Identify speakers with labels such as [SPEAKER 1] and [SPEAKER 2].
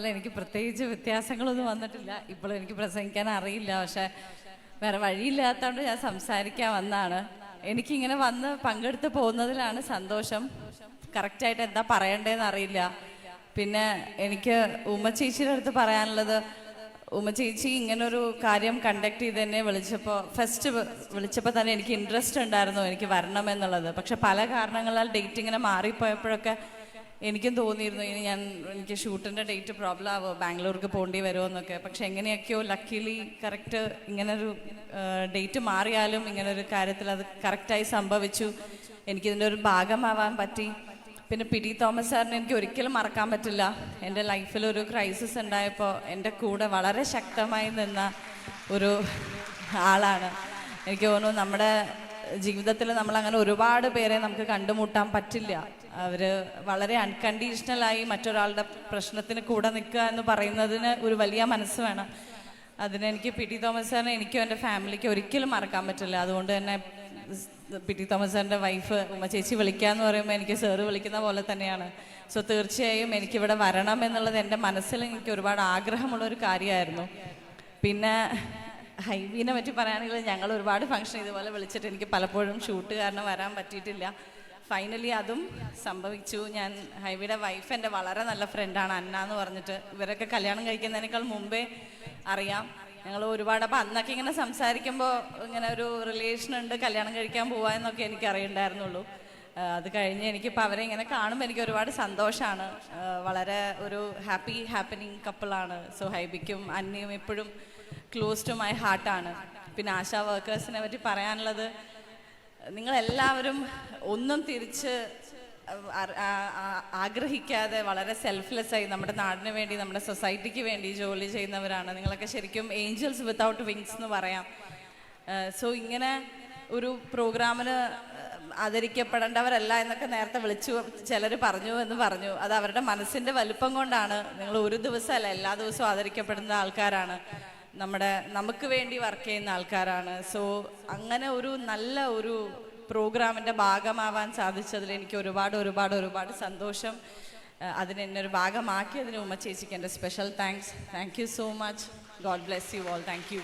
[SPEAKER 1] പോലെ എനിക്ക് പ്രത്യേകിച്ച് വ്യത്യാസങ്ങളൊന്നും വന്നിട്ടില്ല. ഇപ്പോഴും എനിക്ക് പ്രസംഗിക്കാൻ അറിയില്ല. പക്ഷെ വേറെ വഴിയില്ലാത്തതുകൊണ്ട് ഞാൻ സംസാരിക്കാൻ വന്നാണ്. എനിക്കിങ്ങനെ വന്ന് പങ്കെടുത്ത് പോകുന്നതിലാണ് സന്തോഷം. കറക്റ്റായിട്ട് എന്താ പറയണ്ടേന്ന് അറിയില്ല. പിന്നെ എനിക്ക് ഉമ്മ ചേച്ചിയുടെ അടുത്ത് പറയാനുള്ളത് ഉമ്മ ചേച്ചി ഇങ്ങനൊരു കാര്യം കണ്ടക്ട് ചെയ്ത് തന്നെ വിളിച്ചപ്പോൾ ഫസ്റ്റ് വിളിച്ചപ്പോൾ തന്നെ എനിക്ക് ഇൻട്രസ്റ്റ് ഉണ്ടായിരുന്നു എനിക്ക് വരണമെന്നുള്ളത്. പക്ഷെ പല കാരണങ്ങളാൽ ഡേറ്റ് ഇങ്ങനെ മാറിപ്പോയപ്പോഴൊക്കെ എനിക്കും തോന്നിയിരുന്നു ഇനി ഞാൻ എനിക്ക് ഷൂട്ടിന്റെ ഡേറ്റ് പ്രോബ്ലം ആവോ ബാംഗ്ലൂർക്ക് പോകേണ്ടി വരുമോ എന്നൊക്കെ. പക്ഷെ എങ്ങനെയൊക്കെയോ ലക്കിലി കറക്റ്റ് ഇങ്ങനൊരു ഡേറ്റ് മാറിയാലും ഇങ്ങനൊരു കാര്യത്തിൽ അത് കറക്റ്റായി സംഭവിച്ചു. എനിക്കിതിന്റെ ഒരു ഭാഗമാവാൻ പറ്റി. പിന്നെ പി ടി തോമസ് സാറിനെ എനിക്ക് ഒരിക്കലും മറക്കാൻ പറ്റില്ല. എന്റെ ലൈഫിൽ ഒരു ക്രൈസിസ് ഉണ്ടായപ്പോൾ എന്റെ കൂടെ വളരെ ശക്തമായി നിന്ന ഒരു ആളാണ്. എനിക്ക് തോന്നുന്നു നമ്മുടെ ജീവിതത്തിൽ നമ്മൾ അങ്ങനെ ഒരുപാട് പേരെ നമുക്ക് കണ്ടുമുട്ടാൻ പറ്റില്ല. അവർ വളരെ അൺകണ്ടീഷണലായി മറ്റൊരാളുടെ പ്രശ്നത്തിന് കൂടെ നിൽക്കുക എന്ന് പറയുന്നതിന് ഒരു വലിയ മനസ്സ് വേണം. അതിനെനിക്ക് പി ടി തോമസ് സാറിനെ എനിക്കും എന്റെ ഫാമിലിക്ക് ഒരിക്കലും മറക്കാൻ പറ്റില്ല. അതുകൊണ്ട് തന്നെ പി ടി തോമസ് സാറിന്റെ വൈഫ് ഉമ്മ ചേച്ചി വിളിക്കാന്ന് പറയുമ്പോൾ എനിക്ക് സാറ് വിളിക്കുന്ന പോലെ തന്നെയാണ്. സോ തീർച്ചയായും എനിക്കിവിടെ വരണം എന്നുള്ളത് എന്റെ മനസ്സിൽ എനിക്ക് ഒരുപാട് ആഗ്രഹമുള്ള ഒരു കാര്യമായിരുന്നു. പിന്നെ ഹൈബീനെ പറ്റി പറയുകയാണെങ്കിൽ ഞങ്ങൾ ഒരുപാട് ഫംഗ്ഷൻ ഇതുപോലെ വിളിച്ചിട്ട് എനിക്ക് പലപ്പോഴും ഷൂട്ട് കാരണം വരാൻ പറ്റിയിട്ടില്ല. ഫൈനലി അതും സംഭവിച്ചു. ഞാൻ ഹൈബിയുടെ വൈഫ് എന്റെ വളരെ നല്ല ഫ്രണ്ടാണ് അന്ന എന്ന് പറഞ്ഞിട്ട് ഇവരൊക്കെ കല്യാണം കഴിക്കുന്നതിനേക്കാൾ മുമ്പേ അറിയാം. ഞങ്ങൾ ഒരുപാട് അപ്പം അന്നൊക്കെ ഇങ്ങനെ സംസാരിക്കുമ്പോൾ ഇങ്ങനെ ഒരു റിലേഷൻ ഉണ്ട് കല്യാണം കഴിക്കാൻ പോവാ എന്നൊക്കെ എനിക്ക് അറിയണ്ടായിരുന്നുള്ളൂ. അത് കഴിഞ്ഞ് എനിക്കിപ്പോൾ അവരെ ഇങ്ങനെ കാണുമ്പോൾ എനിക്ക് ഒരുപാട് സന്തോഷമാണ് വളരെ ഒരു ഹാപ്പി ഹാപ്പനിങ് കപ്പിളാണ് സോ ഹൈബിക്കും അന്നയും എപ്പോഴും ക്ലോസ് ടു മൈ ഹാർട്ടാണ് പിന്നെ ആശാ വർക്കേഴ്സിനെ പറ്റി പറയാനുള്ളത് നിങ്ങളെല്ലാവരും ഒന്നും തിരിച്ച് ആഗ്രഹിക്കാതെ വളരെ സെൽഫ്ലെസ് ആയി നമ്മുടെ നാടിന് വേണ്ടി നമ്മുടെ സൊസൈറ്റിക്ക് വേണ്ടി ജോലി ചെയ്യുന്നവരാണ്. നിങ്ങളൊക്കെ ശരിക്കും ഏഞ്ചൽസ് വിത്തൗട്ട് വിങ്സ് എന്ന് പറയാം. സോ ഇങ്ങനെ ഒരു പ്രോഗ്രാമിന് ആദരിക്കപ്പെടേണ്ടവരല്ല എന്നൊക്കെ നേരത്തെ വിളിച്ചു ചിലർ പറഞ്ഞു എന്ന് പറഞ്ഞു. അത് അവരുടെ മനസ്സിന്റെ വലുപ്പം കൊണ്ടാണ്. നിങ്ങൾ ഒരു ദിവസമല്ല എല്ലാ ദിവസവും ആദരിക്കപ്പെടുന്ന ആൾക്കാരാണ്. നമ്മുടെ നമുക്ക് വേണ്ടി വർക്ക് ചെയ്യുന്ന ആൾക്കാരാണ്. സോ അങ്ങനെ ഒരു നല്ല ഒരു പ്രോഗ്രാമിന്റെ ഭാഗമാവാൻ സാധിച്ചതിൽ എനിക്ക് ഒരുപാട് ഒരുപാട് ഒരുപാട് സന്തോഷം. അതിന് ഒരു ഭാഗമാക്കിയതിന് ഉമ്മ ചേച്ചിക്ക് എന്റെ special thanks thank you so much God bless you all thank you